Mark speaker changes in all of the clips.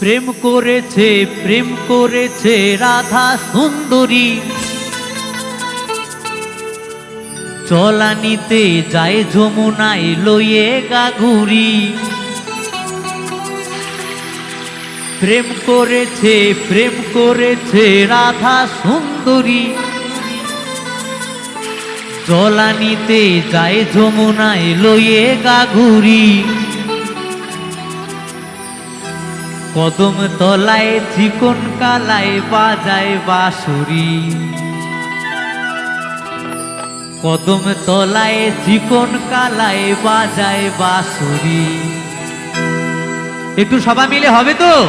Speaker 1: প্রেম করেছে প্রেম করেছে রাধা সুন্দরী। চলানিতে যায় যমুনায় লইয়ে গাগুরি প্রেম করেছে প্রেম করেছে রাধা সুন্দরী। জলানিতে যায় যমুনায় লইয়ে গাগুরি কদম তলায় চিকন কালায় বাজায় বাঁশুরি। কদম তলায় চিকন কালায় বাজায় বাঁশুরি। একটু সবাই মিলে হবে তো?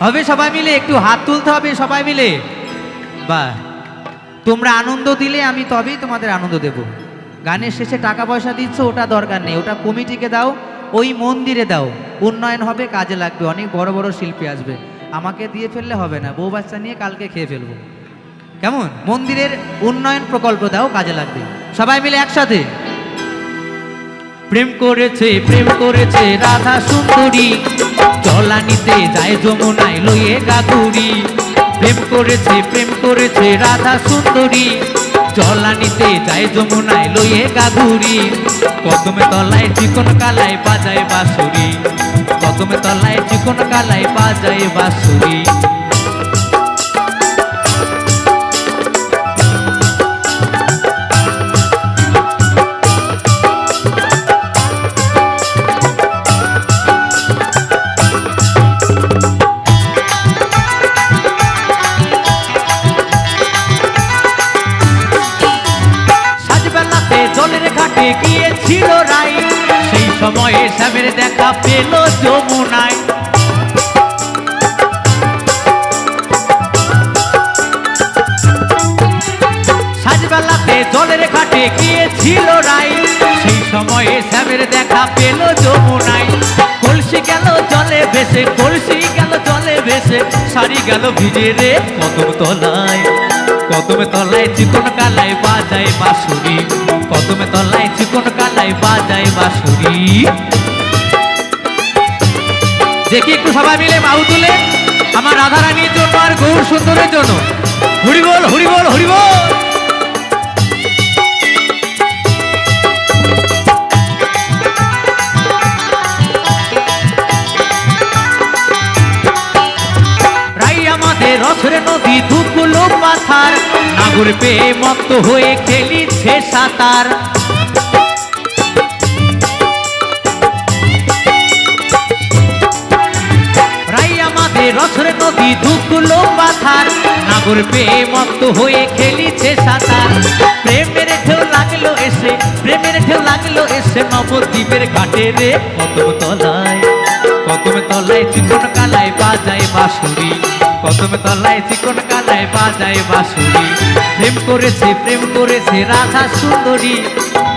Speaker 1: হবে সবাই মিলে? একটু হাত তুলতে হবে সবাই মিলে? বা তোমরা আনন্দ দিলে আমি তবেই তোমাদের আনন্দ দেব। গানের শেষে টাকা পয়সা দিচ্ছ, ওটা দরকার নেই। ওটা কমিটিকে দাও। ওই মন্দিরে দাও। উন্নয়ন হবে, কাজে লাগবে, অনেক বড় বড় শিল্পী আসবে। আমাকে দিয়ে ফেললে হবে না, বউ বাচ্চা নিয়ে কালকে খেয়ে ফেলব। কেমন? মন্দিরের উন্নয়ন প্রকল্প দাও, কাজে লাগবে। সবাই মিলে একসাথে। প্রেম করেছে প্রেম করেছে রাধা সুন্দরী। জলানিতে যায় যমুনায় লইয়ে গাগুরি প্রেম করেছে প্রেম করেছে রাধা সুন্দরী। জলানিতে যায় যমুনায় লইয়ে গাধুরি। কদমে তলায় চিকন কালায় বাজায় বাঁশুরি। কদমে তলায় চিকন কালায় বাজায় বাঁশুরি। গিয়েছিল রাই। সেই সময়ে শ্যামের দেখা পেল যমুনায়। সাজবেলাতে জলের ঘাটে গিয়েছিল রাই। সেই সময়ে শ্যামের দেখা পেল যমুনায়। কলসি গেল জলে ভেসে, কলসি গেল জলে ভেসে, শাড়ি গেল ভিজে রে কদম তলায়। কদমে তলায় চিকন কালায় বাজায় বাঁশুরি। কদমে তলায় চিকন কালায় বাজায় বাঁশুরি। দেখি একটু সবাই মিলে বাহু তুলে। আমার রাধারানীর জন্য আর গৌর সুন্দরের জন্য। হরিবল হরিবল হরিবল রসরে নদী দুগুলো মাথার নাগর পেয়ে মত্ত হয়ে খেলিছে সাঁতার। রসরে নদী দুগুলো মাথার নাগর পেয়ে মত্ত হয়ে খেলিছে সাঁতার। প্রেমের ঢেউ লাগল এসে, প্রেমের ঢেউ লাগল এসে নবদ্বীপের ঘাটে রে কদম তলায়। কদম তলায় চিকন কালায় বাজায় বাঁশুরি। কদম তলায় চিকন কালায় বাজায় বাঁশুরি। প্রেম করেছে প্রেম করেছে রাধা সুন্দরী।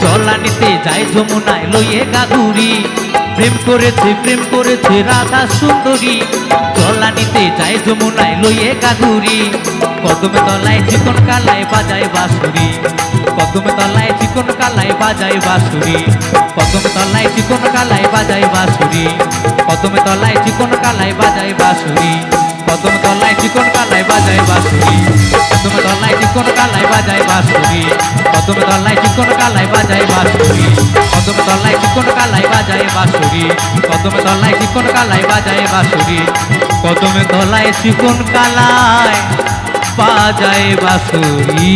Speaker 1: জলানিতে যায় যমুনায় লইয়ে গাগুরি প্রেম করেছে প্রেম করেছে রাধা সুন্দরী। জলানিতে যায় যমুনায় লইয়ে গাগুরি কদম তলায় চিকন কালায় বাজায় বাঁশুরি। কদম তলায় চিকন কালায় বাজায় বাঁশুরি। কদম তলায় চিকন কালায় বাজায় বাঁশুরি। কদম তলায় চিকন কালায় বাজায় বাঁশুরি। কদম তলায় চিকন কালায় বাজায় বাঁশুরি। কদম তলায় চিকন কালাই বাজায় বাঁশুরি কদম তলায় চিকন কালাই বাজায় বাঁশুরি কদম তলায় চিকন কালাই বাজায় বাঁশুরি কদম তলায় চিকন কালাই বাজায় বাঁশুরি কদম তলায় চিকন কালাই বাজায় বাঁশুরি